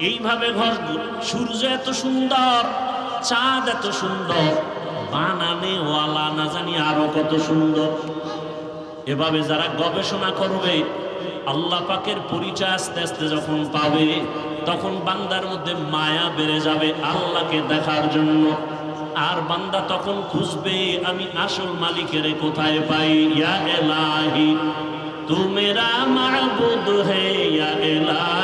এইভাবে ঘর সূর্য এত সুন্দর, চাঁদ এত সুন্দর বানানে ওয়ালা না জানি আরও কত সুন্দর। এভাবে যারা গবেষণা করবে, আল্লাহ পাকের পরিচয় আস্তে আস্তে যখন পাবে, তখন বান্দার মধ্যে মায়া বেড়ে যাবে আল্লাহকে দেখার জন্য। আর বান্দা তখন খুঁজবে, আমি আসল মালিকের কোথায় পাই? ইয়া এলাহি তু মেরা মাহবুদ হে, ইয়া এলাহি।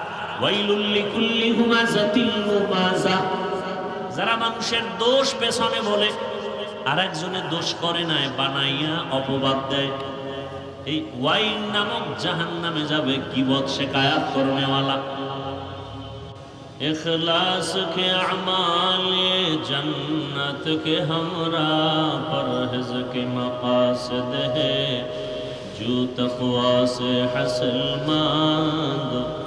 যারা মানুষের দোষ পেছনে বলে আর একজনে দোষ করে নাই, বানাইয়া অপবাদ দেয়। এই ওয়াইল নামক জাহান নামে যাবে, কিবত সে কায়াত করনেওয়ালা। اخلاص کے اعمال جنت کے ہمراہ پرہز کے مقاصد ہے جو تقوا سے حاصل مند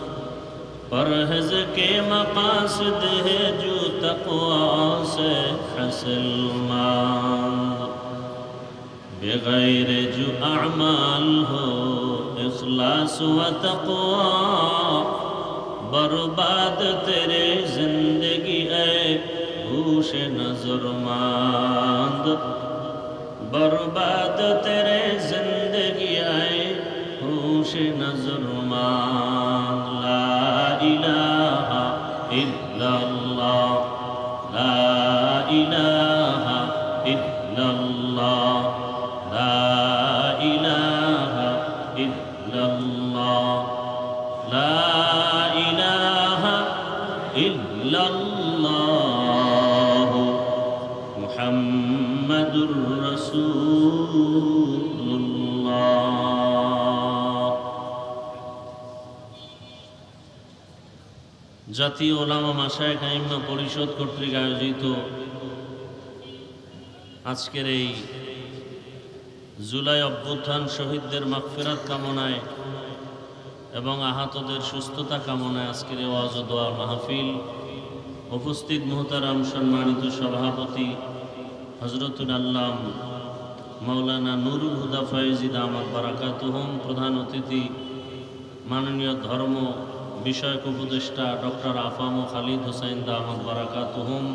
فرحز کے مقاصد ہے جو تقوا سے حسل ماں بغیر جو اعمال ہو اخلاص و تقوا برباد تیرے زندگی اے گوش نظر ماند برباد تیرے زندگی اے ہوش نظر ماند জাতীয় ওলামা মাসায় কাইম্মা পরিষদ কর্তৃক আয়োজিত আজকের এই জুলাই অভ্যুত্থান শহীদদের মাগফিরাত কামনায় এবং আহতদের সুস্থতা কামনায় আজকের এই ওয়াজ ও দোয়ার মাহফিল উপস্থিত মোহতারাম সম্মানিত সভাপতি হজরতুল আল্লাম মাওলানা নুরুল হুদা ফয়েজিদ আহমদ বারাকাতুহম প্রধান অতিথি মাননীয় ধর্ম বিষয়ক উপদেষ্টা ডক্টর আফাম ও খালিদ হোসাইন আহমদ বারাকাতুহম,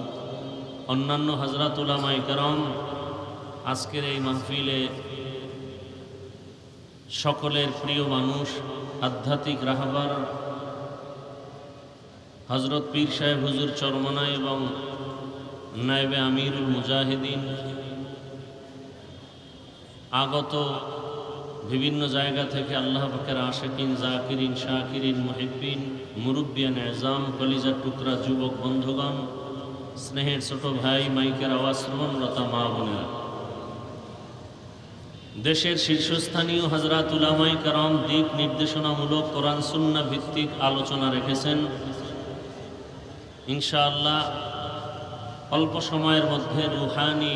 অন্যান্য হজরত উলামাই করম, আজকের এই মাহফিলে সকলের প্রিয় মানুষ, আধ্যাত্মিক রাহবার হজরত পীর সাহেব হুজুর চরমনা এবং নায়েবে আমিরুল মুজাহিদিন, আগত বিভিন্ন জায়গা থেকে আল্লাহ পাকের আশেকিন, জাকিরিন, শাকিরিন, মুহিব্বিন, মুরব্বিয়ান, এজাম, কলিজার টুকরা, যুবক, বন্ধুগণ, স্নেহের ছোট ভাই, মাইকের আওয়াজ শ্রবণরতা মা বোনেরা। দেশের শীর্ষস্থানীয় হজরত উলামাই কারাম দিক নির্দেশনামূলক কোরআন সুন্না ভিত্তিক আলোচনা রেখেছেন। ইনশাআল্লাহ অল্প সময়ের মধ্যে রুহানি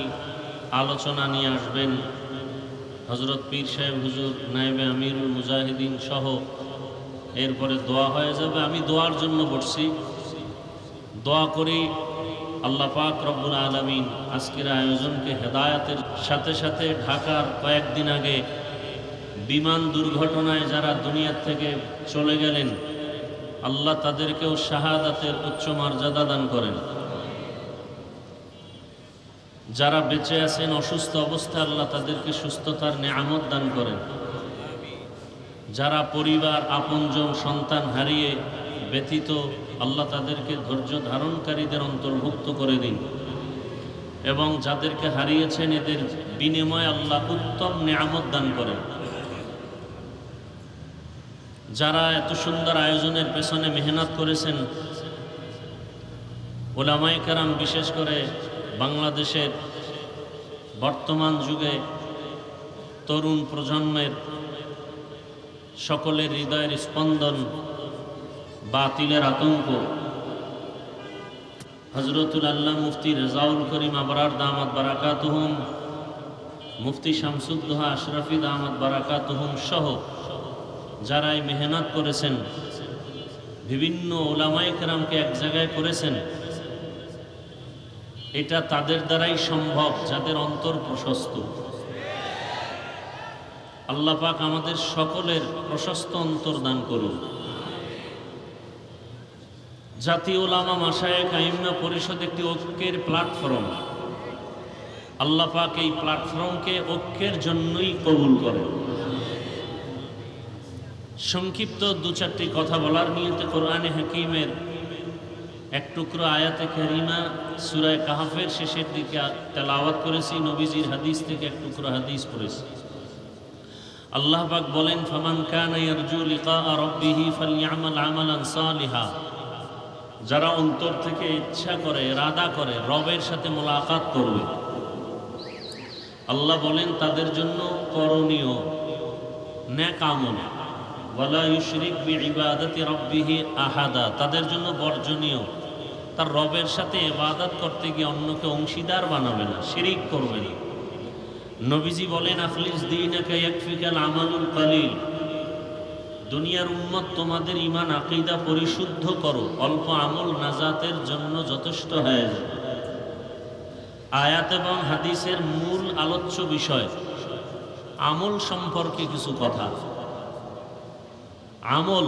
আলোচনা নিয়ে আসবেন। হজরত পীর সাহেব, হুজুর নায়েবে আমিরুল মুজাহিদিন সহ। এরপরে দোয়া হয়ে যাবে। আমি দোয়ার জন্য বসছি। দোয়া করি, আল্লাহ পাক রব্বুল আলমিন আজকের আয়োজনকে হেদায়াতের সাথে সাথে ঢাকার কয়েকদিন আগে বিমান দুর্ঘটনায় যারা দুনিয়ার থেকে চলে গেলেন, আল্লাহ তাদেরকেও শাহাদাতের উচ্চ মর্যাদা দান করেন। যারা বেঁচে আছেন, অসুস্থ অবস্থায় আল্লাহ তাদেরকে সুস্থতার নেয়ামত দান করেন। যারা পরিবার, আপনজন, সন্তান হারিয়ে ব্যতীত আল্লাহ তাদেরকে ধৈর্য ধারণকারীদের অন্তর্ভুক্ত করে দিন। এবং যাদেরকে হারিয়েছেন, এদের বিনিময়ে আল্লাহ উত্তম নেয়ামত দান করেন। যারা এত সুন্দর আয়োজনের পেছনে মেহনত করেছেন ওলামাই কারাম বিশেষ করে বাংলাদেশের বর্তমান যুগে তরুণ প্রজন্মের সকলের হৃদয়ের স্পন্দন বাতিলের আতঙ্ক। হজরতুল আল্লাহ মুফতি রেজাউল করিম আবরার দামাত বারাকাতুহুম, মুফতি শামসুদ্দোহা আশরাফি দামাত বারাকাতুহুম সহ যারা এই মেহনত করেছেন, বিভিন্ন ওলামাই কেরামকে এক জায়গায় করেছেন এটা তাদের দ্বারাই সম্ভব, যাদের অন্তর প্রশস্ত। আল্লাহ পাক আমাদের সকলের প্রশস্ত অন্তর দান করুন। জাতীয় ওলামা মাসায় কাইমা পরিষদ একটি ঐক্যের প্ল্যাটফর্ম। আল্লাহ পাক এই প্ল্যাটফর্মকে ঐক্যের জন্যই কবুল করেন। সংক্ষিপ্ত দু চারটি কথা বলার নিয়ে কোরআনে হাকিমের এক টুকরো আয়াতে কারিমা সুরায় কাহাফের শেষের দিকে তেলাওয়াত করেছি, নবীজির হাদিস থেকে এক টুকরো হাদিস পড়েছি। আল্লাহ পাক বলেন, ফামান আমালান সালিহা। যারা অন্তর থেকে ইচ্ছা করে রাদা করে, রবের সাথে মোলাকাত করবে। আল্লাহ বলেন, তাদের জন্য করণীয় ন্যাক আমল। ওয়ালা ইউশরিক বিইবাদাতি রাব্বিহি আহাদা। তাদের জন্য বর্জনীয় তার রবের সাথে ইবাদত করতে গিয়ে অন্যকে অংশীদার বানাবে না, শিরিক করবে না। নবীজি বলেন আখলিস ইয়াকফিকাল আমালুল কালিল। দুনিয়ার উম্মত, তোমাদের ইমান আকিদা পরিশুদ্ধ করো, অল্প আমল নাজাতের জন্য যথেষ্ট হয়ে আয়াত এবং হাদিসের মূল আলোচ্য বিষয়, আমল সম্পর্কে কিছু কথা। আমল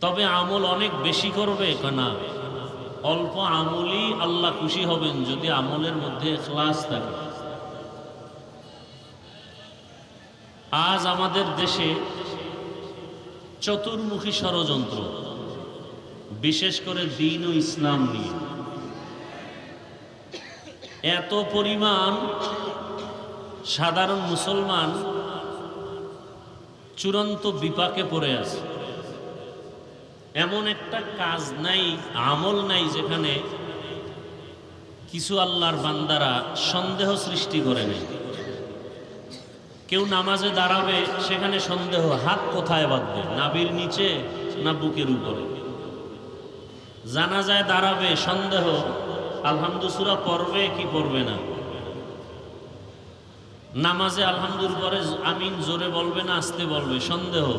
তবে আমল অনেক বেশি করবে না অল্প আমলই আল্লাহ খুশি হবেন যদি আমলের মধ্যে ক্লাস থাকে। আজ আমাদের দেশে চতুর্মুখী ষড়যন্ত্র, বিশেষ করে দিন ও ইসলাম নিয়ে। এত পরিমাণ সাধারণ মুসলমান চূড়ান্ত বিপাকে পড়ে আছে। এমন একটা কাজ নাই, আমল নাই যেখানে কিছু আল্লাহর বান্দারা সন্দেহ সৃষ্টি করে নেই। কেউ নামাজে দাঁড়াবে, সেখানে সন্দেহ, হাত কোথায় বাঁধবে? নাবির নিচে না বুকের উপরে? জানা যায় দাঁড়াবে, সন্দেহ, আলহামদুসুরা পড়বে কি পড়বে না? নামাজে আলহামদুলিল্লাহ পরে আমিন জোরে বলবে না, আসতে বলবে, সন্দেহ।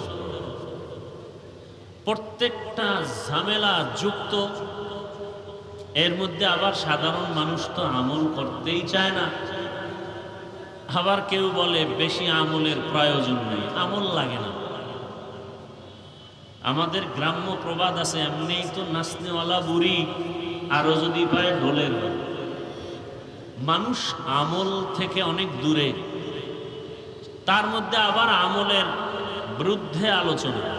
প্রত্যেকটা ঝামেলা যুক্ত, এর মধ্যে আবার সাধারণ মানুষ তো আমল করতেই চায় না। আবার কেউ বলে, বেশি আমলের প্রয়োজন নেই, আমল লাগে না। আমাদের গ্রাম্য প্রবাদ আছে, এমনিই তো নাচনেওয়ালা বুড়ি, আরও যদি পায় ঢোলের মানুষ আমল থেকে অনেক দূরে, তার মধ্যে আবার আমলের বিরুদ্ধে আলোচনা।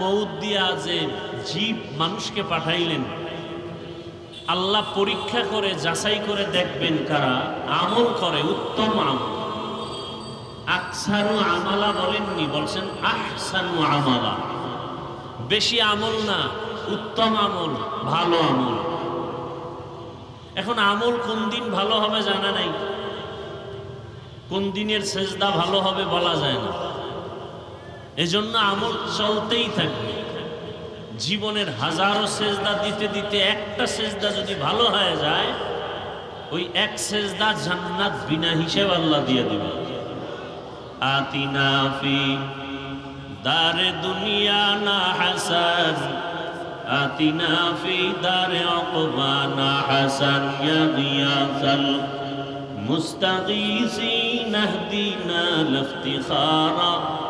মৌত দিয়া যে জীব মানুষকে পাঠাইলেন, আল্লাহ পরীক্ষা করে, যাচাই করে দেখবেন কারা আমল করে, উত্তম আমল। আকসারু আমালা বলেননি, বলছেন আহসানু আমালা। বেশি আমল না, উত্তম আমল, ভালো আমল। এখন আমল কোন দিন ভালো হবে জানা নাই। কোন দিনের সেজদা ভালো হবে বলা যায় না। এজন্য আমল চলতেই থাকবে। জীবনের হাজারো সেজদা দিতে দিতে একটা সেজদা যদি ভালো হয়ে যায়, ওই এক সেজদা জান্নাত বিনা হিসেব আল্লাহ দিয়ে দেবে। আতিনাফি দারে দুনিয়া না হাসান আতিনাফি দারে অকবা না হাসান ইয়াসাল মুস্তাগীসি নাহদিনা লফতিখারা।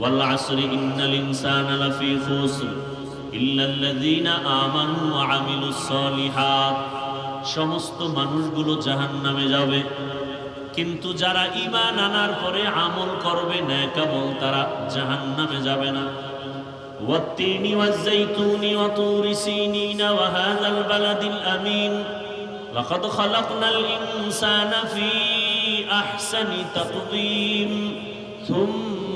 والعصر إن الإنسان لفي خسر إلا الذين آمنوا وعملوا الصالحات সমস্ত মানুষগুলো জাহান নামে যাবে কিন্তু যারা ইমান আনার পরে আমল করবে ন্যাকামল তারা জাহান নামে যাবে না والتين والزيتون وطور سينين وهذا البلد الأمين لقد خلقنا الإنسان في أحسن تقويم ثم رددناه أسفل سافلين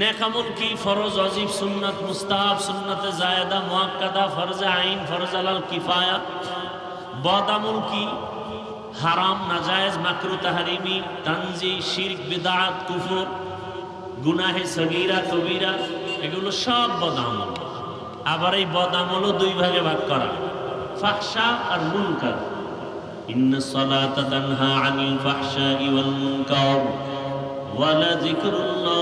নেকামল কি ফরজ, অজিব সুন্নাত, মুস্তাহাব, সুন্নাতে জায়দা মোয়াক্কাদা ফরজে আইন, ফরজ আলাল কিফায়া? বদামুল কি? হারাম, নাজায়েজ, মাকরু, তাহারিমি, তানজি, শির্ক বিদাত কুফর, গুনাহে সগিরা, কবিরা, এগুলো সব বদামল আবার এই বদামলও দুই ভাগে ভাগ করা। ফাহসা আর মুনকার। ইন্না সালাতা তানহা আনিল ফাহশা ওয়াল মুনকার। ওয়ালা যিকরুল্লাহ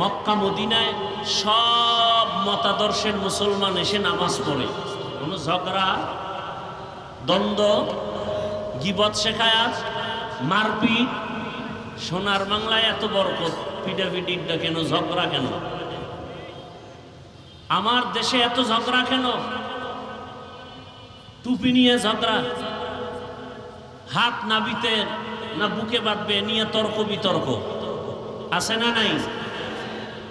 মক্কা, মদিনায় সব মতাদর্শের মুসলমান এসে নামাজ পড়ে। কোনো ঝগড়া, দ্বন্দ্ব, গিবত শেখায়াত মারপিট, সোনার বাংলায় এত বরকত পিটাপিটিটা কেন, ঝগড়া কেন? আমার দেশে এত ঝগড়া কেন? টুপি নিয়ে ঝগড়া, হাত নাবিতে না বুকে বাঁধবে, নিয়ে তর্ক বিতর্ক। আছে না নাই?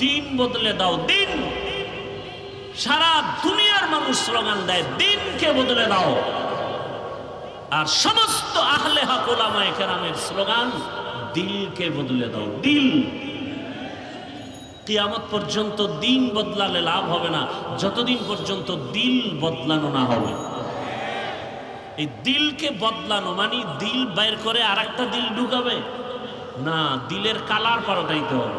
দিন বদলে দাও, দিন। সারা দুনিয়ার মানুষ স্লোগান দেয়, দিনকে বদলে দাও। আর সমস্ত আহলে হক কেরামের স্লোগান দিলকে বদলে দাও, দিল। কিয়ামত পর্যন্ত দিন বদলালে লাভ হবে না, যতদিন পর্যন্ত দিল বদলানো না হবে। এই দিলকে বদলানো মানে দিল বাইর করে আর একটা দিল ঢুকাবে। না, দিলের কালার পাল্টাইতে হবে।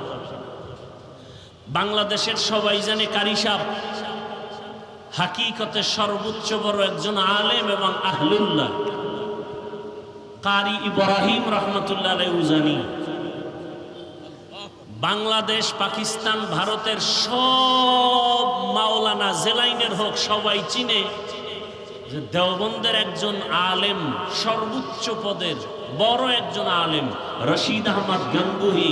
বাংলাদেশের সবাই জানে কারিসাব হাকিকতে সর্বোচ্চ বড় একজন আলেম এবং আহলুল্লাহ কারি ইব্রাহিম রহমতুল্লাহ উজানি। বাংলাদেশ, পাকিস্তান, ভারতের সব মাওলানা জেলাইনের হোক সবাই চিনে যে দেওবন্দের একজন আলেম সর্বোচ্চ পদের বড় একজন আলেম রশিদ আহমদ গঙ্গুহি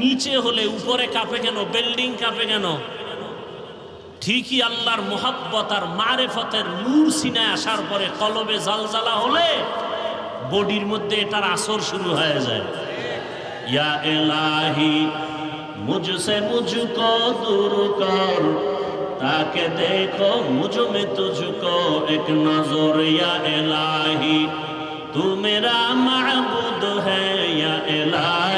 নিচে হলে, উপরে কাঁপে কেন বিল্ডিং কাঁপে কেন? ঠিকই আল্লাহর মোহাব্বত আর মারেফতের নূর সিনায় আসার পরে কলবে জালজালা হলে বডির মধ্যে এটার আসর শুরু হয়ে যায়। ইয়া এলাহি মুঝসে মুঝকো দূর কর, তাকে দেখো মুঝো মে এক নজর। ইয়া এলাহি তু মেরা মাহবুদ হ্যাঁ ইয়া এলাহি।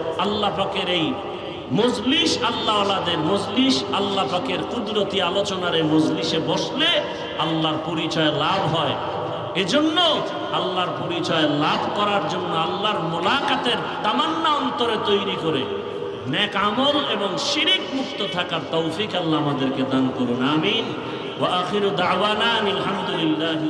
আল্লাহ পাকের এই মজলিস আল্লাহওয়ালাদের মজলিস আল্লাহ পাকের কুদরতি আলোচনার এই মজলিসে বসলে আল্লাহর পরিচয় লাভ হয়। এজন্য আল্লাহর পরিচয় লাভ করার জন্য আল্লাহর মোলাকাতের তামান্না অন্তরে তৈরি করে নেক আমল এবং শিরিক মুক্ত থাকার তৌফিক আল্লাহ আমাদেরকে দান করুন। আমিন। ওয়া আখিরু দাওয়ানা আলহামদুলিল্লাহি